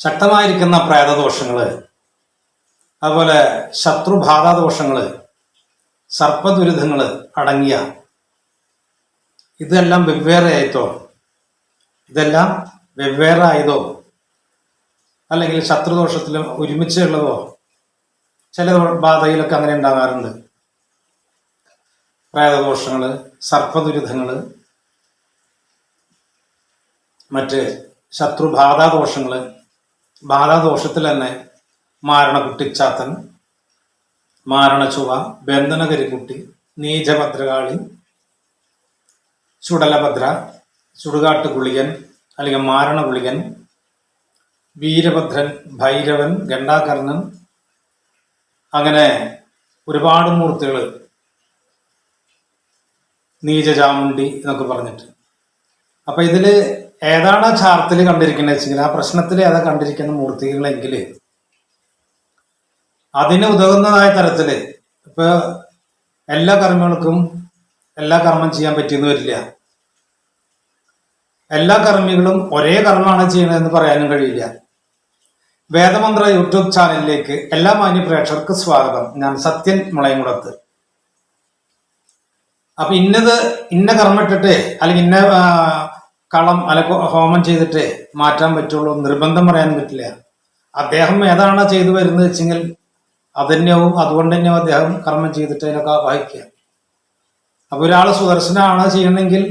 ശക്തമായിരിക്കുന്ന പ്രേതദോഷങ്ങൾ അതുപോലെ ശത്രുബാധാദോഷങ്ങൾ സർപ്പദുരിതങ്ങൾ അടങ്ങിയ ഇതെല്ലാം വെവ്വേറെ ആയിട്ടോ ഇതെല്ലാം വെവ്വേറെ ആയതോ അല്ലെങ്കിൽ ശത്രുദോഷത്തിൽ ഒരുമിച്ചുള്ളതോ ചില ബാധയിലൊക്കെ അങ്ങനെ ഉണ്ടാകാറുണ്ട്. പ്രേതദോഷങ്ങൾ സർപ്പദുരിതങ്ങൾ മറ്റ് ശത്രുബാധാദോഷങ്ങൾ ബാധാദോഷത്തിൽ തന്നെ മാരണ കുട്ടിച്ചാത്തൻ മാരണ ചുവ ബന്ധനകരിക്കുട്ടി നീചഭദ്രകാളി ചുടലഭദ്ര ചുടുകാട്ട് ഗുളികൻ അല്ലെങ്കിൽ മാരണ ഗുളികൻ വീരഭദ്രൻ ഭൈരവൻ ഗണ്ടാകർണൻ അങ്ങനെ ഒരുപാട് മൂർത്തികൾ നീചചാമുണ്ടി എന്നൊക്കെ പറഞ്ഞിട്ട്. അപ്പൊ ഇതിൽ ഏതാണ് ആ ചാർത്തിൽ കണ്ടിരിക്കുന്നത് വെച്ചെങ്കിൽ ആ പ്രശ്നത്തിൽ ഏതാ കണ്ടിരിക്കുന്ന മൂർത്തികളെങ്കിൽ അതിന് ഉതകുന്നതായ തരത്തിൽ ഇപ്പൊ എല്ലാ കർമ്മികൾക്കും എല്ലാ കർമ്മം ചെയ്യാൻ പറ്റിയെന്ന് വരില്ല. എല്ലാ കർമ്മികളും ഒരേ കർമ്മമാണ് ചെയ്യണതെന്ന് പറയാനും കഴിയില്ല. വേദമന്ത്ര യൂട്യൂബ് ചാനലിലേക്ക് എല്ലാ മാന്യ പ്രേക്ഷകർക്ക് സ്വാഗതം. ഞാൻ സത്യൻ മുളയംകുളത്ത്. അപ്പൊ ഇന്നത് ഇന്ന കർമ്മ ഇട്ടിട്ട് അല്ലെങ്കിൽ ഇന്ന കളം അല്ല ഹോമം ചെയ്തിട്ട് മാറ്റാൻ പറ്റുള്ളൂ നിർബന്ധം പറയാൻ പറ്റില്ല. അദ്ദേഹം ഏതാണ് ചെയ്തു വരുന്നത് വെച്ചെങ്കിൽ അതന്നെയാവും അതുകൊണ്ട് തന്നെയാവും അദ്ദേഹം കർമ്മം ചെയ്തിട്ട് അതിനൊക്കെ വഹിക്കുക. അപ്പൊ ഒരാൾ സുദർശനാണ് ചെയ്യണമെങ്കിൽ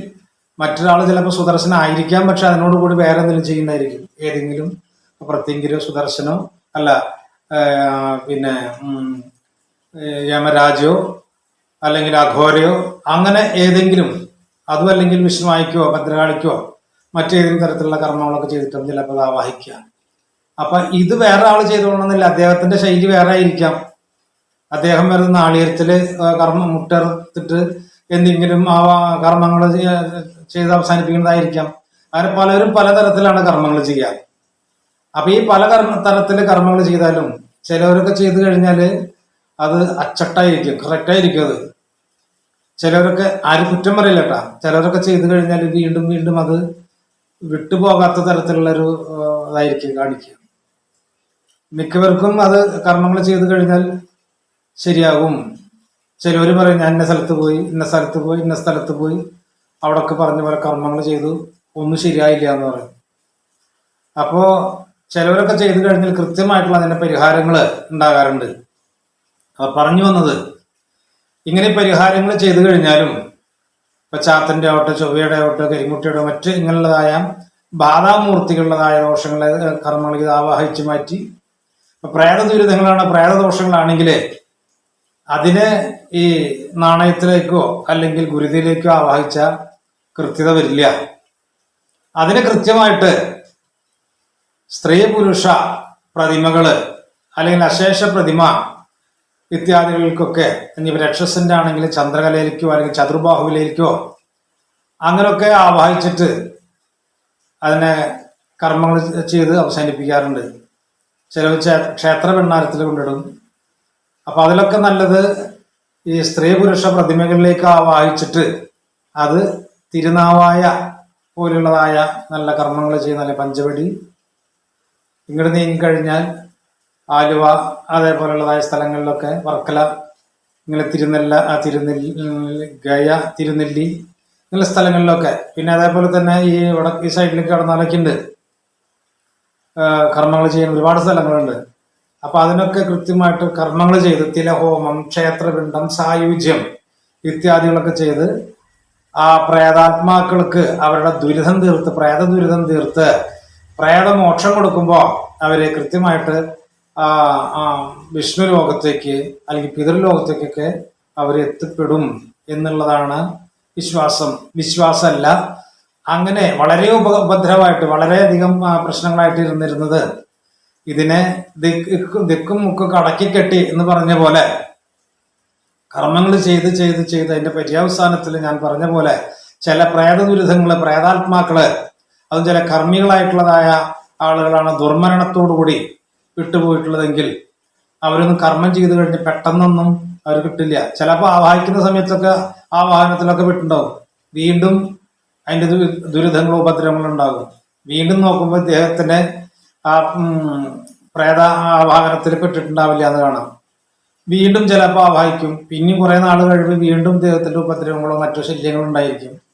മറ്റൊരാൾ ചിലപ്പോൾ സുദർശന ആയിരിക്കാം പക്ഷെ അതിനോടുകൂടി വേറെ എന്തെങ്കിലും ചെയ്യുന്നതായിരിക്കും ഏതെങ്കിലും പ്രത്യേകിച്ച് സുദർശനോ അല്ല പിന്നെ യമരാജോ അല്ലെങ്കിൽ അഘോരയോ അങ്ങനെ ഏതെങ്കിലും അതും അല്ലെങ്കിൽ വിഷ്ണുവായിക്കോ ഭദ്രകാളിക്കോ മറ്റേതെങ്കിലും തരത്തിലുള്ള കർമ്മങ്ങളൊക്കെ ചെയ്തിട്ടും ചിലപ്പോൾ ആവാഹിക്കുക അപ്പൊ ഇത് വേറെ ആൾ ചെയ്തോളണമെന്നില്ല അദ്ദേഹത്തിന്റെ ശൈലി വേറെ ആയിരിക്കാം. അദ്ദേഹം വരുന്ന നാളികേരത്തിൽ കർമ്മം മുട്ടർത്തിട്ട് എന്തെങ്കിലും ആ കർമ്മങ്ങൾ ചെയ്ത് അവസാനിപ്പിക്കുന്നതായിരിക്കാം. അങ്ങനെ പലരും പലതരത്തിലാണ് കർമ്മങ്ങൾ ചെയ്യാറ്. അപ്പൊ ഈ പല കർമ്മ തരത്തിൽ കർമ്മങ്ങൾ ചെയ്താലും ചിലവരൊക്കെ ചെയ്തു കഴിഞ്ഞാൽ അത് അച്ചട്ടായിരിക്കും കറക്റ്റായിരിക്കും അത്. ചിലവരൊക്കെ ആരും കുറ്റം പറയില്ല കേട്ടാ. ചിലവരൊക്കെ ചെയ്തു കഴിഞ്ഞാൽ വീണ്ടും വീണ്ടും അത് വിട്ടുപോകാത്ത തരത്തിലുള്ള ഒരു ഇതായിരിക്കും കാണിക്കുക. മിക്കവർക്കും അത് കർമ്മങ്ങൾ ചെയ്തു കഴിഞ്ഞാൽ ശരിയാകും. ചിലവർ പറയും ഞാൻ ഇന്ന സ്ഥലത്ത് പോയി ഇന്ന സ്ഥലത്ത് പോയി ഇന്ന സ്ഥലത്ത് പോയി. അവിടൊക്കെ പറഞ്ഞ പോലെ കർമ്മങ്ങൾ ചെയ്തു ഒന്നും ശരിയായില്ല എന്ന് പറയും. അപ്പോ ചിലവരൊക്കെ ചെയ്തു കഴിഞ്ഞാൽ കൃത്യമായിട്ടുള്ള അതിന്റെ പരിഹാരങ്ങൾ ഉണ്ടാകാറുണ്ട്. പറഞ്ഞു വന്നത് ഇങ്ങനെ പരിഹാരങ്ങൾ ചെയ്തു കഴിഞ്ഞാലും ഇപ്പൊ ചാത്തന്റെ ആവട്ടെ ചൊവ്വയുടെ ആവട്ടെ കരിമുട്ടിയുടെ മറ്റ് ഇങ്ങനെയുള്ളതായ ബാധാമൂർത്തികളുള്ളതായ ദോഷങ്ങളെ കർമ്മങ്ങൾ ഇത് ആവാഹിച്ചു മാറ്റി. ഇപ്പൊ പ്രേത ദുരിതങ്ങളാണ് പ്രേതദോഷങ്ങളാണെങ്കിൽ അതിനെ ഈ നാണയത്തിലേക്കോ അല്ലെങ്കിൽ ഗുരുതിയിലേക്കോ ആവാഹിച്ച കൃത്യത വരില്ല. അതിന് കൃത്യമായിട്ട് സ്ത്രീ പുരുഷ പ്രതിമകൾ അല്ലെങ്കിൽ അശേഷ പ്രതിമ ഇത്യാദികൾക്കൊക്കെ ഇനി രക്ഷസിന്റെ ആണെങ്കിൽ ചന്ദ്രകലയിലേക്കോ അല്ലെങ്കിൽ ചതുർബാഹുവിലേക്കോ അങ്ങനെയൊക്കെ ആവാഹിച്ചിട്ട് അതിനെ കർമ്മങ്ങൾ ചെയ്ത് അവസാനിപ്പിക്കാറുണ്ട്. ചിലവ് ക്ഷേത്ര പെണ്ണാരത്തിൽ കൊണ്ടിടും. അപ്പൊ അതിലൊക്കെ നല്ലത് ഈ സ്ത്രീ പുരുഷ പ്രതിമകളിലേക്ക് ആവാഹിച്ചിട്ട് അത് തിരുനാവായ പോലുള്ളതായ നല്ല കർമ്മങ്ങൾ ചെയ്യുന്ന പഞ്ചവടി ഇങ്ങോട്ട് നീങ്ങിക്കഴിഞ്ഞാൽ ആലുവ അതേപോലെയുള്ളതായ സ്ഥലങ്ങളിലൊക്കെ വർക്കല ഇങ്ങനെ തിരുനെല്ല തിരുനെല്ലി ഗയ തിരുനെല്ലി ഇങ്ങനെ സ്ഥലങ്ങളിലൊക്കെ. പിന്നെ അതേപോലെ തന്നെ ഈ വടക്ക് ഈ സൈഡിലേക്ക് കടന്നാലൊക്കെ ഉണ്ട് കർമ്മങ്ങൾ ചെയ്യാൻ ഒരുപാട് സ്ഥലങ്ങളുണ്ട്. അപ്പൊ അതിനൊക്കെ കൃത്യമായിട്ട് കർമ്മങ്ങൾ ചെയ്ത് തിലഹോമം ക്ഷേത്രപിണ്ഡം സായുജ്യം ഇത്യാദികളൊക്കെ ചെയ്ത് ആ പ്രേതാത്മാക്കൾക്ക് അവരുടെ ദുരിതം തീർത്ത് പ്രേത ദുരിതം തീർത്ത് പ്രേതമോക്ഷം കൊടുക്കുമ്പോൾ അവരെ കൃത്യമായിട്ട് വിഷ്ണു ലോകത്തേക്ക് അല്ലെങ്കിൽ പിതൃലോകത്തേക്കൊക്കെ അവർ എത്തിപ്പെടും എന്നുള്ളതാണ് വിശ്വാസം. വിശ്വാസമല്ല. അങ്ങനെ വളരെ ഉപ ഉപദ്രവമായിട്ട് വളരെയധികം പ്രശ്നങ്ങളായിട്ട് ഇരുന്നിരുന്നത്. ഇതിനെ ദിക്കും ദിക്കും മുക്കും അടക്കി കെട്ടി എന്ന് പറഞ്ഞ പോലെ കർമ്മങ്ങൾ ചെയ്ത് ചെയ്ത് ചെയ്ത് അതിന്റെ പര്യാവസാനത്തിൽ ഞാൻ പറഞ്ഞ പോലെ ചില പ്രേത ദുരിതങ്ങൾ പ്രേതാത്മാക്കൾ അതും ചില കർമ്മികളായിട്ടുള്ളതായ ആളുകളാണ് ദുർമരണത്തോടുകൂടി വിട്ടുപോയിട്ടുള്ളതെങ്കിൽ അവരൊന്നും കർമ്മം ചെയ്തു കഴിഞ്ഞ് പെട്ടെന്നൊന്നും അവർ കിട്ടില്ല. ചിലപ്പോൾ ആവാഹിക്കുന്ന സമയത്തൊക്കെ ആ വാഹനത്തിലൊക്കെ വിട്ടുണ്ടാവും. വീണ്ടും അതിന്റെ ദു- ദുരിതങ്ങളും ഉപദ്രവങ്ങളും ഉണ്ടാകും. വീണ്ടും നോക്കുമ്പോൾ ഇദ്ദേഹത്തിന്റെ ആ പ്രേത ആവാഹനത്തിൽ പെട്ടിട്ടുണ്ടാവില്ല എന്ന് കാണാം. വീണ്ടും ചിലപ്പോൾ ആവാഹിക്കും. പിന്നെ കുറേ നാൾ കഴിയുമ്പോൾ വീണ്ടും ദൈവത്തിന്റെ ഉപദ്രവങ്ങളോ മറ്റു ശല്യങ്ങളോ ഉണ്ടായിരിക്കും.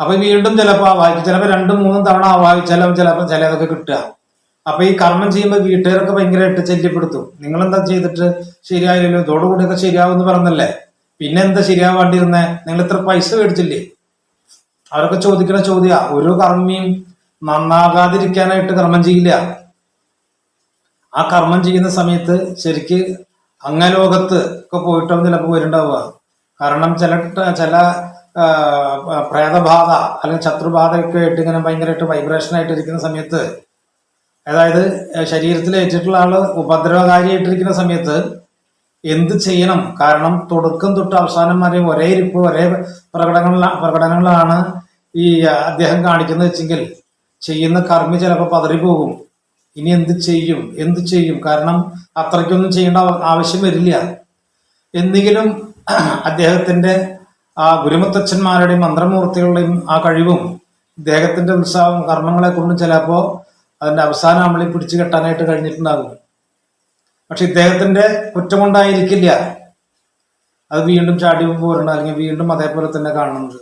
അപ്പൊ വീണ്ടും ചിലപ്പോൾ ആവാഹിക്കും. ചിലപ്പോൾ രണ്ടും മൂന്നും തവണ ആവാഹിച്ചാലും ചിലപ്പോൾ ചിലതൊക്കെ കിട്ടുക. അപ്പൊ ഈ കർമ്മം ചെയ്യുമ്പോൾ വീട്ടുകാരൊക്കെ ഭയങ്കരമായിട്ട് ശല്യപ്പെടുത്തും നിങ്ങൾ എന്താ ചെയ്തിട്ട് ശരിയായില്ലല്ലോ? ഇതോടുകൂടിയൊക്കെ ശരിയാവുമെന്ന് പറഞ്ഞല്ലേ? പിന്നെ എന്താ ശരിയാവാണ്ടിരുന്നേ? നിങ്ങൾ ഇത്ര പൈസ മേടിച്ചില്ലേ? അവരൊക്കെ ചോദിക്കുന്ന ചോദ്യ. ഓരോ കർമ്മിയും നന്നാകാതിരിക്കാനായിട്ട് കർമ്മം ചെയ്യില്ല. ആ കർമ്മം ചെയ്യുന്ന സമയത്ത് ശരിക്ക് അങ്ങലോകത്ത് ഒക്കെ പോയിട്ടാവും ചിലപ്പോൾ വരുന്നുണ്ടാവുക. കാരണം ചില ചില പ്രേതബാധ അല്ലെങ്കിൽ ശത്രുബാധയൊക്കെ ആയിട്ട് ഇങ്ങനെ ഭയങ്കരമായിട്ട് വൈബ്രേഷൻ ആയിട്ട് ഇരിക്കുന്ന സമയത്ത് അതായത് ശരീരത്തിൽ ഏറ്റിട്ടുള്ള ആൾ ഉപദ്രവകാരിയായിട്ടിരിക്കുന്ന സമയത്ത് എന്ത് ചെയ്യണം? കാരണം തുടക്കം തൊട്ട് അവസാനം വരെ ഒരേ ഇരിപ്പ് ഒരേ പ്രകടനങ്ങള പ്രകടനങ്ങളാണ് ഈ അദ്ദേഹം കാണിക്കുന്നത് വെച്ചെങ്കിൽ ചെയ്യുന്ന കർമ്മി ചിലപ്പോൾ പതറിപ്പോകും. ഇനി എന്ത് ചെയ്യും? എന്ത് ചെയ്യും? കാരണം അത്രയ്ക്കൊന്നും ചെയ്യേണ്ട ആവ- ആവശ്യം വരില്ല. എന്തെങ്കിലും അദ്ദേഹത്തിന്റെ ആ ഗുരുമുത്തച്ഛന്മാരുടെയും മന്ത്രമൂർത്തികളുടെയും ആ കഴിവും അദ്ദേഹത്തിന്റെ ഉത്സാഹം കർമ്മങ്ങളെ കൊണ്ടും ചിലപ്പോ അതിന്റെ അവസാനം നമ്മളെ പിടിച്ചു കെട്ടാനായിട്ട് കഴിഞ്ഞിട്ടുണ്ടാകും. പക്ഷെ ഇദ്ദേഹത്തിന്റെ കുറ്റം കൊണ്ടായിരിക്കില്ല അത് വീണ്ടും ചാടി പോരണം അല്ലെങ്കിൽ വീണ്ടും അതേപോലെ തന്നെ കാണുന്നത്.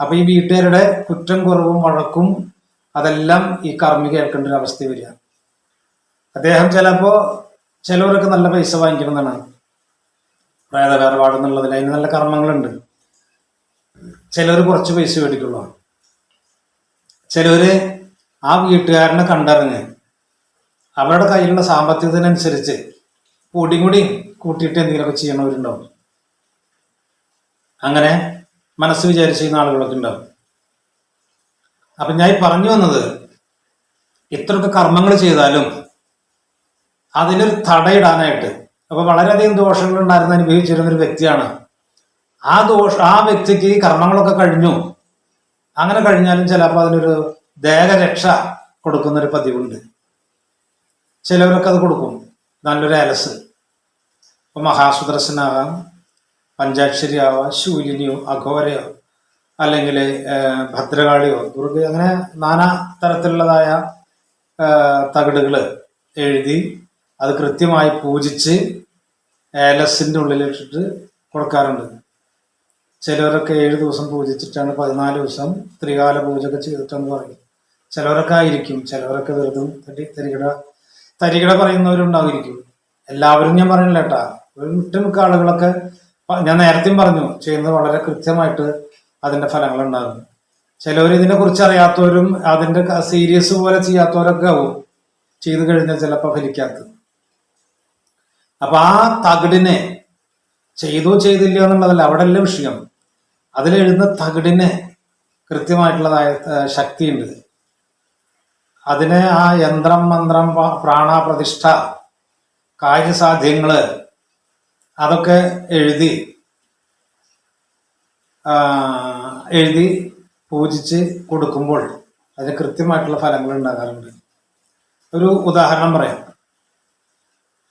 അപ്പൊ ഈ വീട്ടുകാരുടെ കുറ്റം കുറവും വഴക്കും അതെല്ലാം ഈ കർമ്മി കേൾക്കേണ്ട ഒരു അവസ്ഥ വരിക. അദ്ദേഹം ചിലപ്പോ ചിലവരൊക്കെ നല്ല പൈസ വാങ്ങിക്കുന്നതാണ് പ്രേത വേർപാട് എന്നുള്ളതിൽ അതിന് നല്ല കർമ്മങ്ങളുണ്ട്. ചിലവർ കുറച്ച് പൈസ മേടിക്കുള്ളൂ. ചിലവര് ആ വീട്ടുകാരനെ കണ്ടറിഞ്ഞ് അവരുടെ കയ്യിലുള്ള സാമ്പത്തികത്തിനനുസരിച്ച് പൊടിയും കൂടി കൂട്ടിയിട്ട് എന്തെങ്കിലുമൊക്കെ ചെയ്യണവരുണ്ടാവും. അങ്ങനെ മനസ്സ് വിചാരിച്ച് ചെയ്യുന്ന ആളുകളൊക്കെ ഉണ്ടാവും. അപ്പം ഞാൻ പറഞ്ഞു വന്നത് ഇത്രയൊക്കെ കർമ്മങ്ങൾ ചെയ്താലും അതിനൊരു തടയിടാനായിട്ട് അപ്പൊ വളരെയധികം ദോഷങ്ങൾ ഉണ്ടായിരുന്ന അനുഭവിച്ചിരുന്ന ഒരു വ്യക്തിയാണ്. ആ ദോഷ ആ വ്യക്തിക്ക് ഈ കർമ്മങ്ങളൊക്കെ കഴിഞ്ഞു. അങ്ങനെ കഴിഞ്ഞാലും ചിലപ്പോൾ അതിനൊരു ദേഹരക്ഷ കൊടുക്കുന്ന ഒരു പതിവുണ്ട്. ചിലവരൊക്കെ അത് കൊടുക്കും. നല്ലൊരു അലസ്. ഇപ്പൊ മഹാസുദർശനാകാം പഞ്ചാക്ഷരി ആവാം ശൂലിനിയോ അഘോരയോ അല്ലെങ്കിൽ ഭദ്രകാളിയോ ദുർഗ അങ്ങനെ നാനാ തരത്തിലുള്ളതായ തകിടുകൾ എഴുതി അത് കൃത്യമായി പൂജിച്ച് ഏലസിന്റെ ഉള്ളിലിട്ടിട്ട് കൊടുക്കാറുണ്ട്. ചിലവരൊക്കെ ഏഴ് ദിവസം പൂജിച്ചിട്ടാണ് പതിനാല് ദിവസം ത്രികാല പൂജയൊക്കെ ചെയ്തിട്ടെന്ന് പറയും ചിലവരൊക്കെ ആയിരിക്കും ചിലവരൊക്കെ വെറുതെ തരി തരികിട തരികിട പറയുന്നവരുണ്ടാവും എല്ലാവരും ഞാൻ പറയണില്ല കേട്ടാ. ഒട്ടുമിക്ക ആളുകളൊക്കെ ഞാൻ നേരത്തെയും പറഞ്ഞു ചെയ്യുന്നത് വളരെ കൃത്യമായിട്ട് അതിന്റെ ഫലങ്ങൾ ഉണ്ടാകും ചിലവർ ഇതിനെ കുറിച്ച് അറിയാത്തവരും അതിന്റെ സീരിയസ് പോലെ ചെയ്യാത്തവരൊക്കെ ആവും ചെയ്തു കഴിഞ്ഞാൽ ചിലപ്പോൾ ഫലിക്കാത്തത്. അപ്പൊ ആ തകിടിനെ ചെയ്തോ ചെയ്തില്ലയോ എന്നുള്ളതല്ല അവിടെ അല്ല വിഷയം. അതിലെഴുതുന്ന തകിടിന് കൃത്യമായിട്ടുള്ളതായ ശക്തിയുണ്ട്. അതിനെ ആ യന്ത്രം മന്ത്രം പ്രാണാപ്രതിഷ്ഠ കാര്യസാധ്യങ്ങൾ അതൊക്കെ എഴുതി എഴുതി പൂജിച്ച് കൊടുക്കുമ്പോൾ അതിന് കൃത്യമായിട്ടുള്ള ഫലങ്ങൾ ഉണ്ടാകാറുണ്ട്. ഒരു ഉദാഹരണം പറയാം.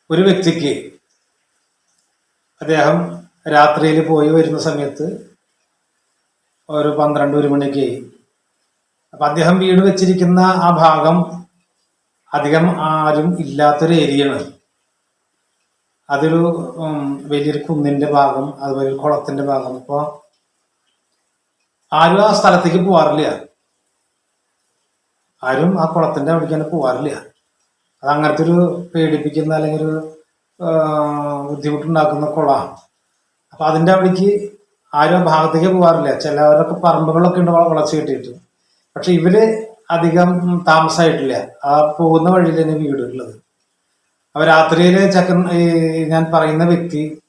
ഒരു വ്യക്തിക്ക് അദ്ദേഹം രാത്രിയിൽ പോയി വരുന്ന സമയത്ത് ഒരു പന്ത്രണ്ട് ഒരു മണിയൊക്കെ ആയി അപ്പൊ അദ്ദേഹം വീട് വെച്ചിരിക്കുന്ന ആ ഭാഗം അധികം ആരും ഇല്ലാത്തൊരു ഏരിയയാണ്. അതൊരു വലിയൊരു കുന്നിന്റെ ഭാഗം അതുപോലെ ഒരു കുളത്തിന്റെ ഭാഗം. അപ്പൊ ആരും ആ സ്ഥലത്തേക്ക് പോവാറില്ല. ആരും ആ കുളത്തിന്റെ അവിടേക്ക് തന്നെ പോവാറില്ല. അത് അങ്ങനത്തെ ഒരു പേടിപ്പിക്കുന്ന അല്ലെങ്കിൽ ഒരു ബുദ്ധിമുട്ടുണ്ടാക്കുന്ന കുളമാണ് അപ്പൊ അതിന്റെ അവിടേക്ക് ആരും ആ ഭാഗത്തേക്ക് പോകാറില്ല ചിലവരൊക്കെ പറമ്പുകളൊക്കെ ഉണ്ട് വള- വളച്ച് കെട്ടിയിട്ട്. പക്ഷെ ഇവർ അധികം താമസമായിട്ടില്ല ആ പോകുന്ന വഴിയിൽ തന്നെ വീടുള്ളത് അപ്പൊ രാത്രിയിൽ ചക്കൻ ഞാൻ പറയുന്ന വ്യക്തി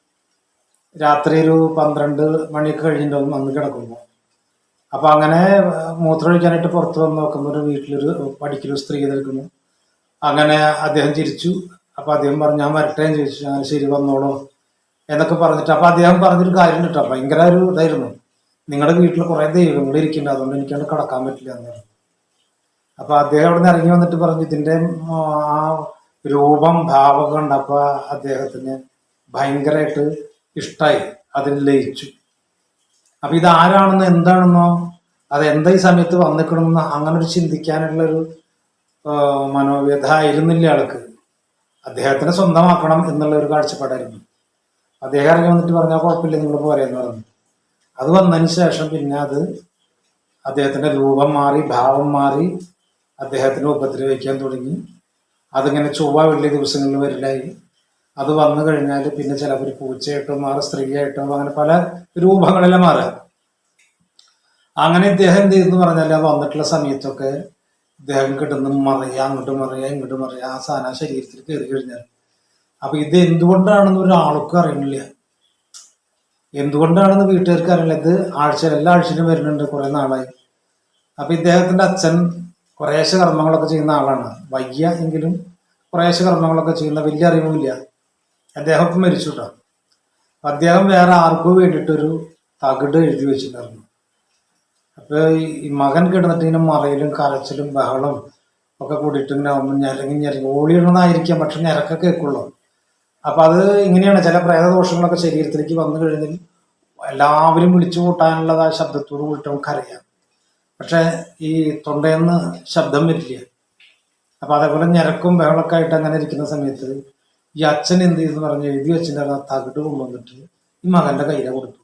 രാത്രി ഒരു പന്ത്രണ്ട് മണിയൊക്കെ കഴിഞ്ഞിട്ടുണ്ടാവും വന്ന് കിടക്കുമ്പോൾ അപ്പൊ അങ്ങനെ മൂത്രമൊഴിക്കാനായിട്ട് പുറത്ത് വന്ന് നോക്കുമ്പോൾ ഒരു വീട്ടിലൊരു പഠിക്കലൊരു സ്ത്രീ നിൽക്കുന്നു. അങ്ങനെ അദ്ദേഹം ചിരിച്ചു. അപ്പൊ അദ്ദേഹം പറഞ്ഞു ഞാൻ വരട്ടെ ചോദിച്ചു. ഞാൻ ശരി വന്നോളൂ എന്നൊക്കെ പറഞ്ഞിട്ട് അപ്പൊ അദ്ദേഹം പറഞ്ഞൊരു കാര്യം കിട്ടാം. ഭയങ്കര ഒരു ഇതായിരുന്നു. നിങ്ങളുടെ വീട്ടിൽ കുറെ ദൈവങ്ങൾ ഇരിക്കുന്നുണ്ട്. അതുകൊണ്ട് എനിക്കത് കടക്കാൻ പറ്റില്ല എന്ന് പറഞ്ഞു അപ്പൊ അദ്ദേഹം അവിടെ നിന്ന് ഇറങ്ങി വന്നിട്ട് പറഞ്ഞു ഇതിന്റെ ആ രൂപം ഭാവം കണ്ടപ്പോൾ അദ്ദേഹത്തിന് ഭയങ്കരമായിട്ട് ഇഷ്ടമായി അതിൽ ലയിച്ചു. അപ്പൊ ഇത് ആരാണെന്നോ എന്താണെന്നോ അത് എന്താ ഈ സമയത്ത് വന്നിക്കണമെന്ന് അങ്ങനെ ഒരു ചിന്തിക്കാനുള്ള ഒരു മനോവ്യഥ ആയിരുന്നില്ല ആൾക്ക്. അദ്ദേഹത്തിനെ സ്വന്തമാക്കണം എന്നുള്ള ഒരു കാഴ്ചപ്പാടായിരുന്നു. അദ്ദേഹം ഇറങ്ങി വന്നിട്ട് പറഞ്ഞാൽ കുഴപ്പമില്ല നിങ്ങൾ പോരെന്ന് പറഞ്ഞു. അത് വന്നതിന് ശേഷം പിന്നെ അത് അദ്ദേഹത്തിന്റെ രൂപം മാറി ഭാവം മാറി അദ്ദേഹത്തിനെ ഉപദ്രവിക്കാൻ തുടങ്ങി. അതിങ്ങനെ ചൊവ്വ വെള്ളി ദിവസങ്ങളിൽ വരില്ലായി. അത് വന്നു കഴിഞ്ഞാൽ പിന്നെ ചിലവർ പൂച്ചയായിട്ടോ മാറും സ്ത്രീയായിട്ടോ അങ്ങനെ പല രൂപങ്ങളെല്ലാം മാറുക അങ്ങനെ ഇദ്ദേഹം എന്ത് ചെയ്തെന്ന് പറഞ്ഞാൽ വന്നിട്ടുള്ള സമയത്തൊക്കെ ഇദ്ദേഹം കിട്ടുന്ന മറിയ അങ്ങോട്ട് മറിയ ഇങ്ങോട്ട് മറിയ ആ സാധനം ശരീരത്തിൽ കയറി കഴിഞ്ഞാൽ അപ്പൊ ഇത് എന്തുകൊണ്ടാണെന്ന് ഒരാൾക്കും അറിയണില്ല. എന്തുകൊണ്ടാണെന്ന് വീട്ടുകാർക്ക് അറിയില്ല. ഇത് ആഴ്ച എല്ലാ ആഴ്ചയിലും വരുന്നുണ്ട് കുറെ നാളായി. അപ്പൊ ഇദ്ദേഹത്തിന്റെ അച്ഛൻ കുറേശ്ശെ കർമ്മങ്ങളൊക്കെ ചെയ്യുന്ന ആളാണ്. വയ്യ എങ്കിലും കുറേശ്ശെ കർമ്മങ്ങളൊക്കെ ചെയ്യുന്ന വലിയ അറിവുമില്ല. അദ്ദേഹം ഇപ്പം മരിച്ചു കേട്ടോ. അദ്ദേഹം വേറെ ആർക്കും വേണ്ടിയിട്ടൊരു തകിട് എഴുതി വെച്ചിട്ടുണ്ടായിരുന്നു. അപ്പൊ ഈ- മകൻ കിടന്നിട്ട് ഇങ്ങനെ മറയിലും കരച്ചിലും ബഹളം ഒക്കെ കൂടിയിട്ട് ഇങ്ങനെ ഞരങ്ങി ഞരങ്ങി. ഓടിയിടുന്നതായിരിക്കാം പക്ഷെ ഞരക്കൊക്കെ കേൾക്കുള്ളൂ. അപ്പൊ അത് ഇങ്ങനെയാണ് ചില പ്രേതദോഷങ്ങളൊക്കെ ശരീരത്തിലേക്ക് വന്നു കഴിഞ്ഞാൽ എല്ലാവരും വിളിച്ചു കൂട്ടാനുള്ളത് ആ ശബ്ദത്തോട് കൂടിയിട്ട് നമുക്കറിയാം. പക്ഷെ ഈ തൊണ്ടയെന്ന് ശബ്ദം വരില്ല. അപ്പൊ അതേപോലെ ഞരക്കും ബഹളമൊക്കെ ആയിട്ട് അങ്ങനെ ഇരിക്കുന്ന സമയത്ത് ഈ അച്ഛൻ എന്ത് ചെയ്തെന്ന് പറഞ്ഞ് എഴുതി വെച്ചിന്റെ ആ തകിട് കൊണ്ടുവന്നിട്ട് ഈ മകന്റെ കയ്യില കൊടുത്തു.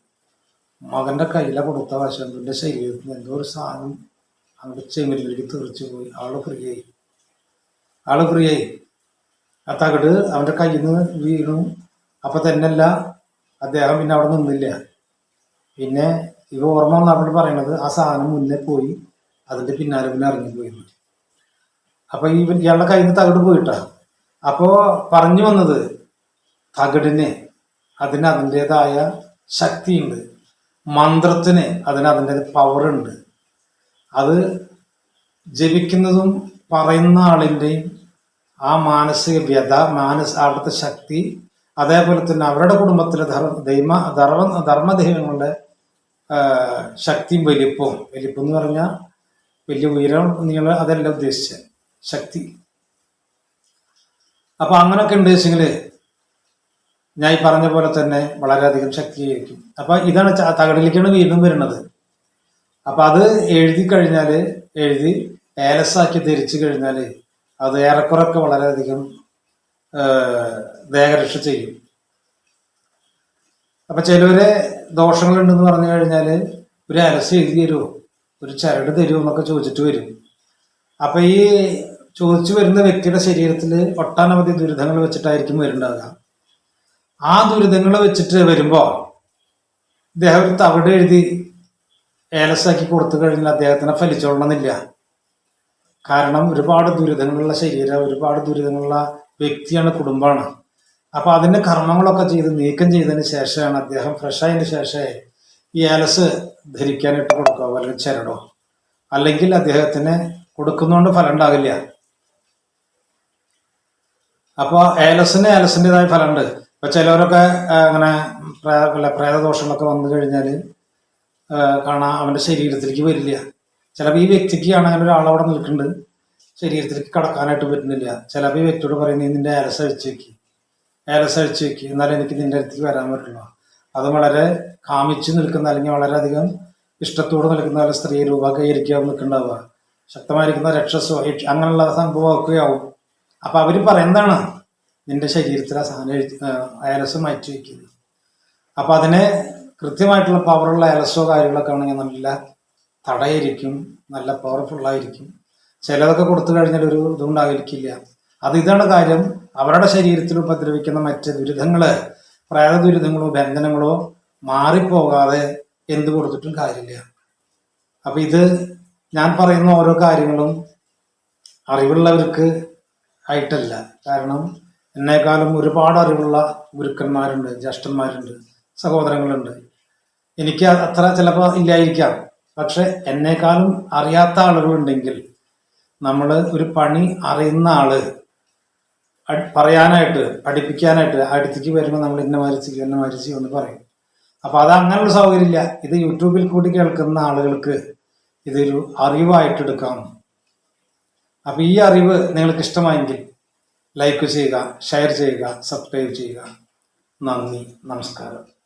മകന്റെ കയ്യില കൊടുത്ത വശന്തിന്റെ ശരീരത്തിൽ എന്തോ ഒരു സാധനം അവിടെ ചെമ്മരിലേക്ക് തെറിച്ചു പോയി. ആൾ ഫ്രീ ആയി ആൾ ഫ്രീ ആയി ആ തകിട് അവന്റെ കയ്യിൽ നിന്ന് വീണു. അപ്പം തന്നെയല്ല അദ്ദേഹം പിന്നെ അവിടെ നിന്നില്ല. പിന്നെ ഇവ ഓർമ്മ വന്നപ്പോൾ പറയണത് ആ സാധനം മുന്നേ പോയി. അതിന്റെ പിന്നാലെ പിന്നെ ഇറങ്ങിപ്പോയി അപ്പോൾ അപ്പൊ ഈ ഇയാളുടെ കയ്യിൽ നിന്ന് തകിട് പോയിട്ടാ. അപ്പോൾ പറഞ്ഞു വന്നത് തകിടിന് അതിന് അതിന്റെതായ ശക്തിയുണ്ട്. മന്ത്രത്തിന് അതിന് അതിന്റെ പവറുണ്ട് അത് ജപിക്കുന്നതും പറയുന്ന ആളിന്റെയും ആ മാനസിക വ്യത മാനസ അവിടുത്തെ ശക്തി അതേപോലെ തന്നെ അവരുടെ കുടുംബത്തിലെ ധർമ്മ ദൈവ ധർമ്മ ധർമ്മദൈവങ്ങളുടെ ശക്തിയും വലിപ്പവും. വലിപ്പം എന്ന് പറഞ്ഞാൽ വലിയ ഉയരം നിങ്ങൾ അതല്ല ഉദ്ദേശിച്ച ശക്തി. അപ്പൊ അങ്ങനൊക്കെ ഉണ്ട് വെച്ചെങ്കിൽ ഞാൻ ഈ പറഞ്ഞ പോലെ തന്നെ വളരെയധികം ശക്തിയായിരിക്കും അപ്പൊ ഇതാണ് തകടിലേക്കാണ് വീണ്ടും വരുന്നത്. അപ്പൊ അത് എഴുതി കഴിഞ്ഞാൽ എഴുതി ഏലസാക്കി ധരിച്ചു കഴിഞ്ഞാൽ അത് ഏറെക്കുറൊക്കെ വളരെയധികം ദേഹരക്ഷ ചെയ്യും. അപ്പൊ ചിലവരെ ദോഷങ്ങളുണ്ടെന്ന് പറഞ്ഞു കഴിഞ്ഞാൽ ഒരു അരസ് എഴുതി തരുമോ ഒരു ചരട് തരുമോ എന്നൊക്കെ ചോദിച്ചിട്ട് വരും. അപ്പൊ ഈ ചോദിച്ചു വരുന്ന വ്യക്തിയുടെ ശരീരത്തിൽ ഒട്ടനവധി ദുരിതങ്ങൾ വെച്ചിട്ടായിരിക്കും വരുന്നുണ്ടാവുക. ആ ദുരിതങ്ങൾ വെച്ചിട്ട് വരുമ്പോൾ ഇദ്ദേഹം ഒരു തവിട് എഴുതി ഏലസാക്കി കൊടുത്തു കഴിഞ്ഞാൽ അദ്ദേഹത്തിനെ ഫലിച്ചോളണമെന്നില്ല. കാരണം ഒരുപാട് ദുരിതങ്ങളുള്ള ശരീരം ഒരുപാട് ദുരിതങ്ങളുള്ള വ്യക്തിയാണ് കുടുംബമാണ്. അപ്പൊ അതിന്റെ കർമ്മങ്ങളൊക്കെ ചെയ്ത് നീക്കം ചെയ്തതിന് ശേഷമാണ് അദ്ദേഹം ഫ്രഷ് ആയതിന് ശേഷമേ ഈ ഏലസ് ധരിക്കാനായിട്ട് കൊടുക്കുക വല്ല ചരടോ. അല്ലെങ്കിൽ അദ്ദേഹത്തിന് കൊടുക്കുന്നതുകൊണ്ട് ഫലം ഉണ്ടാകില്ല അപ്പൊ ഏലസിന് ഏലസിന്റെതായ ഫലമുണ്ട്. ഇപ്പൊ ചിലവരൊക്കെ അങ്ങനെ പ്രേതദോഷങ്ങളൊക്കെ വന്നു കഴിഞ്ഞാൽ കാണാൻ അവന്റെ ശരീരത്തിലേക്ക് വരില്ല. ചിലപ്പോൾ ഈ വ്യക്തിക്ക് അങ്ങനെ ഒരാളവിടെ നിൽക്കുന്നുണ്ട്. ശരീരത്തിലേക്ക് കടക്കാനായിട്ട് പറ്റുന്നില്ല. ചിലപ്പോൾ ഈ വ്യക്തിയോട് പറയുന്നത് നിന്റെ ഏലസ് അഴിച്ചു വെക്ക്. ഏലസ് അഴിച്ചു വെക്ക്. എന്നാലേ എനിക്ക് നിന്റെ അടുത്തേക്ക് വരാൻ പറ്റുള്ളൂ. അത് വളരെ കാമിച്ച് നിൽക്കുന്ന അല്ലെങ്കിൽ വളരെയധികം ഇഷ്ടത്തോടെ നിൽക്കുന്ന ഒരു സ്ത്രീ രൂപ ഇരിക്കാൻ നിൽക്കുന്നുണ്ടാവുക. ശക്തമായിരിക്കുന്ന രക്ഷസോ അങ്ങനെയുള്ള സംഭവമൊക്കെ ആവും. അപ്പൊ അവർ പറയുന്നതാണ് നിന്റെ ശരീരത്തിൽ ആ സാധനം അയലസ് മാറ്റി വയ്ക്കുന്നത് അപ്പൊ അതിനെ കൃത്യമായിട്ടുള്ള പവറുള്ള അയലസോ കാര്യങ്ങളൊക്കെ ആണെങ്കിൽ നല്ല തടയിരിക്കും നല്ല പവർഫുൾ ആയിരിക്കും. ചിലതൊക്കെ കൊടുത്തു കഴിഞ്ഞാൽ ഒരു ഇതുണ്ടായിരിക്കില്ല. അത് ഇതാണ് കാര്യം. അവരുടെ ശരീരത്തിൽ ഉപദ്രവിക്കുന്ന മറ്റ് ദുരിതങ്ങൾ പ്രേത ദുരിതങ്ങളോ ബന്ധനങ്ങളോ മാറിപ്പോകാതെ എന്ത് കൊടുത്തിട്ടും കാര്യമില്ല. അപ്പൊ ഇത് ഞാൻ പറയുന്ന ഓരോ കാര്യങ്ങളും അറിവുള്ളവർക്ക് ആയിട്ടല്ല. കാരണം എന്നെക്കാളും ഒരുപാട് അറിവുള്ള ഗുരുക്കന്മാരുണ്ട് ജ്യേഷ്ഠന്മാരുണ്ട് സഹോദരങ്ങളുണ്ട്. എനിക്ക് അത്ര ചിലപ്പോൾ ഇല്ലായിരിക്കാം. പക്ഷെ എന്നെക്കാളും അറിയാത്ത ആളുകളുണ്ടെങ്കിൽ നമ്മൾ ഒരു പണി അറിയുന്ന ആൾ പറയാനായിട്ട് പഠിപ്പിക്കാനായിട്ട് അടുത്തേക്ക് വരുമ്പോൾ നമ്മൾ ഇന്ന മരിച്ചു ഇന്ന മരിച്ചു എന്ന് പറയും. അപ്പൊ അത് അങ്ങനെയുള്ള സൗകര്യമില്ല. ഇത് യൂട്യൂബിൽ കൂടി കേൾക്കുന്ന ആളുകൾക്ക് ഇതൊരു അറിവായിട്ട് എടുക്കാം. അപ്പൊ ഈ അറിവ് നിങ്ങൾക്ക് ഇഷ്ടമായെങ്കിൽ ലൈക്ക് ചെയ്യുക ഷെയർ ചെയ്യുക സബ്സ്ക്രൈബ് ചെയ്യുക. നന്ദി നമസ്കാരം.